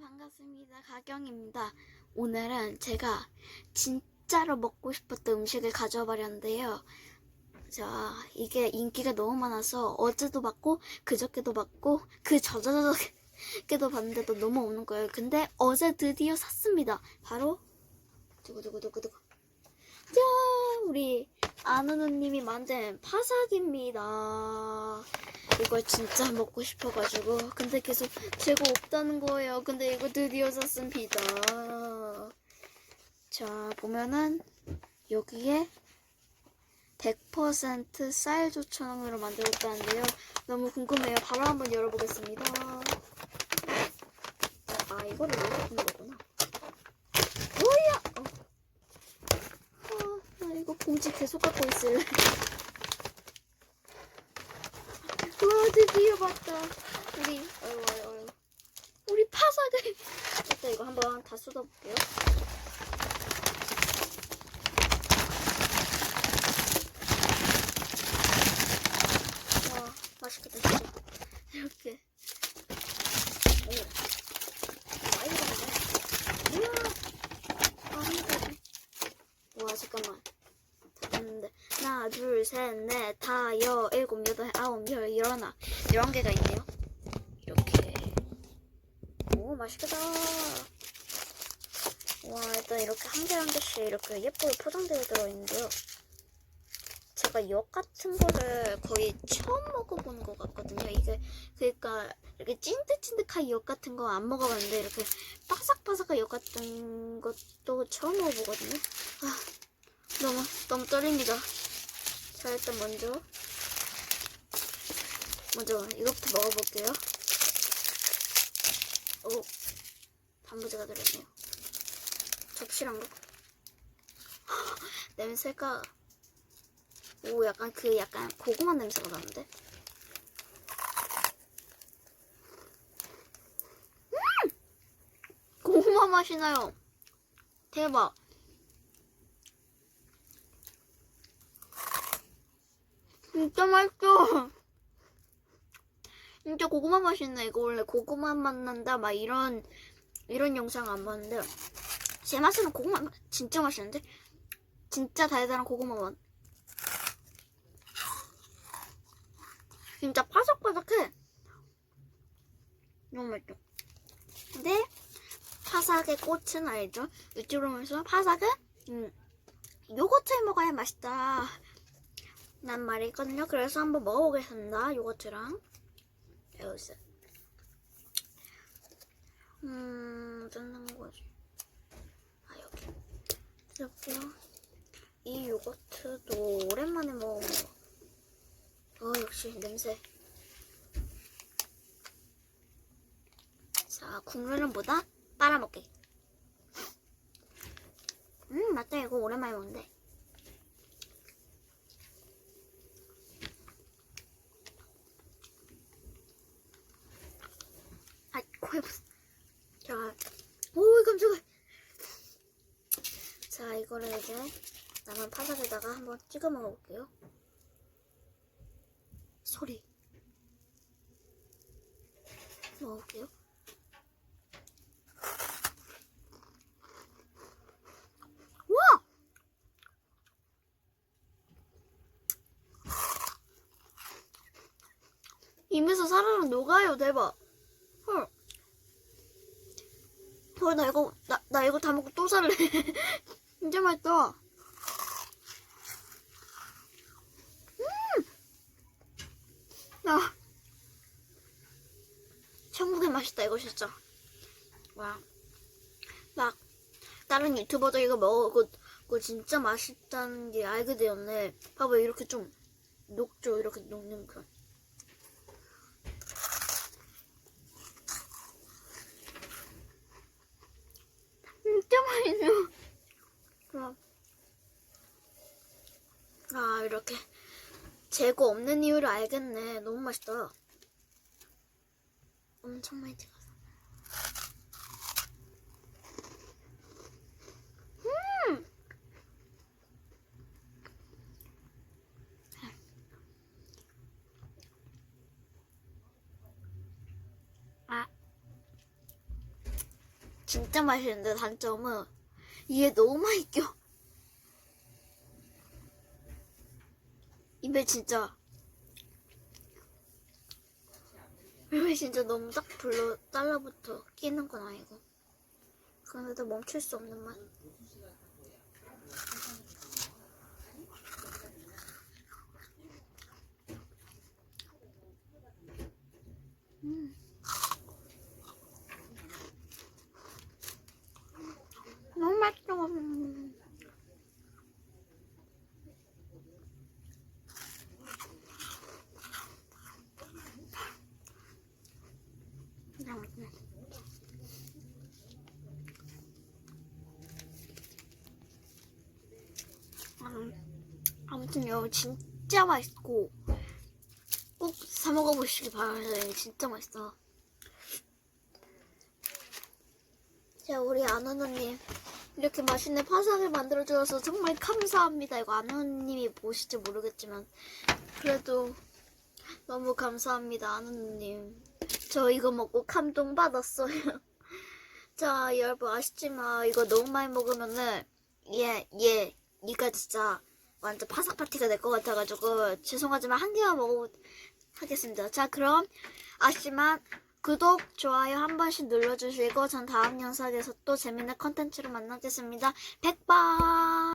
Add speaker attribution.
Speaker 1: 반갑습니다. 가경입니다. 오늘은 제가 진짜로 먹고 싶었던 음식을 가져와 버렸는데요. 자, 이게 인기가 너무 많아서 어제도 봤고, 그저께도 봤고, 그 저저저께도 봤는데도 너무 없는 거예요. 근데 어제 드디어 샀습니다. 바로, 두구두구두구두구. 짠! 우리 아누누님이 만든 파삭입니다. 이걸 진짜 먹고 싶어가지고 근데 계속 재고 없다는 거예요. 근데 이거 드디어 샀습니다. 자 보면은 여기에 100%쌀 조청으로 만들었다는데요. 너무 궁금해요. 바로 한번 열어보겠습니다. 아 이거를 푸는 거구나. 뭐야? 어. 아, 봉지 계속 갖고 있을래. 와 드디어 봤다. 우리 어이구 어이구 어이구. 우리 파사들. 일단 이거 한번 다 쏟아볼게요. 와 맛있겠다 진짜. 이렇게. 오. 많이 들어가네. 우와. 아 힘들네. 와 잠깐만. 됐는데 하나 둘 셋 넷 다 여 일곱 여덟 아홉 열 일어나. 열한 개가 있네요. 이렇게. 오 맛있겠다. 와 일단 이렇게 한 개 한 개씩 이렇게 예쁘게 포장되어 들어있는데요. 제가 역 같은 거를 거의 처음 먹어보는 것 같거든요. 이게 그러니까 이렇게 찐득찐득한 역 같은 거 안 먹어봤는데 이렇게 바삭바삭한 역 같은 것도 처음 먹어보거든요. 아 너무 너무 떨립니다. 자 일단 먼저 먼저 이것부터 먹어볼게요. 오 단무지가 들었네요. 접시랑 냄새가 오 약간 그 약간 고구마 냄새가 나는데. 음 고구마 맛이 나요. 대박. 진짜 맛있어. 진짜 고구마 맛있네. 이거 원래 고구마 맛 난다. 막 이런, 이런 영상 안 봤는데. 제 맛에는 고구마 맛 진짜 맛있는데? 진짜 달달한 고구마 맛. 진짜 바삭바삭해. 너무 맛있어. 근데, 파삭의 꽃은 알죠? 유튜브로 보면서 파삭은, 음, 요거트에 먹어야 맛있다. 난 말이거든요. 그래서 한번 먹어보겠습니다. 요거트랑. 여기서. 음, 어떤 거지? 아, 여기. 이렇게요. 이 요거트도 오랜만에 먹어본 거. 어, 역시 냄새. 자, 국물은 보다 빨아먹기. 음, 맞다. 이거 오랜만에 먹는데. 아, 코에 붙 자, 오, 깜짝아. 자, 이거를 이제 남은 파삭에다가 한번 찍어 먹어볼게요. 소리. 먹어볼게요. 우와! 입에서 사르르 녹아요, 대박. 헐. 헐, 나 이거, 나, 나 이거 다 먹고 또 살래. 진짜 맛있다. 음! 나. 천국의 맛있다, 이거 진짜. 와. 막, 다른 유튜버들 이거 먹고, 그거 진짜 맛있다는 게 알게 되었네. 봐봐, 이렇게 좀 녹죠, 이렇게 녹는 그. 진짜 맛있네요. 그럼. 아, 이렇게 재고 없는 이유를 알겠네. 너무 맛있다. 엄청 많이 찍어서. 음! 아. 진짜 맛있는데 단점은 이게 너무 많이 껴. 입에 진짜 입에 진짜 너무 딱 불러 달라붙어 끼는 건 아니고 그런데도 멈출 수 없는 맛. 음. 너무 맛있어. 음, 아무튼요, 진짜 맛있고 꼭 사 먹어보시기 바라요. 진짜 맛있어. 자, 우리 아노노님 이렇게 맛있는 파사를 만들어주셔서 정말 감사합니다. 이거 아노노님이 보실지 모르겠지만 그래도 너무 감사합니다, 아노노님. 저 이거 먹고 감동 받았어요. 자, 여러분 아시지만 이거 너무 많이 먹으면은 얘, 얘, 이가 진짜 완전 파삭 파티가 될 것 같아가지고 죄송하지만 한 개만 먹어 하겠습니다. 자, 그럼 아시지만 구독, 좋아요 한 번씩 눌러주시고 전 다음 영상에서 또 재밌는 컨텐츠로 만나겠습니다. 백바!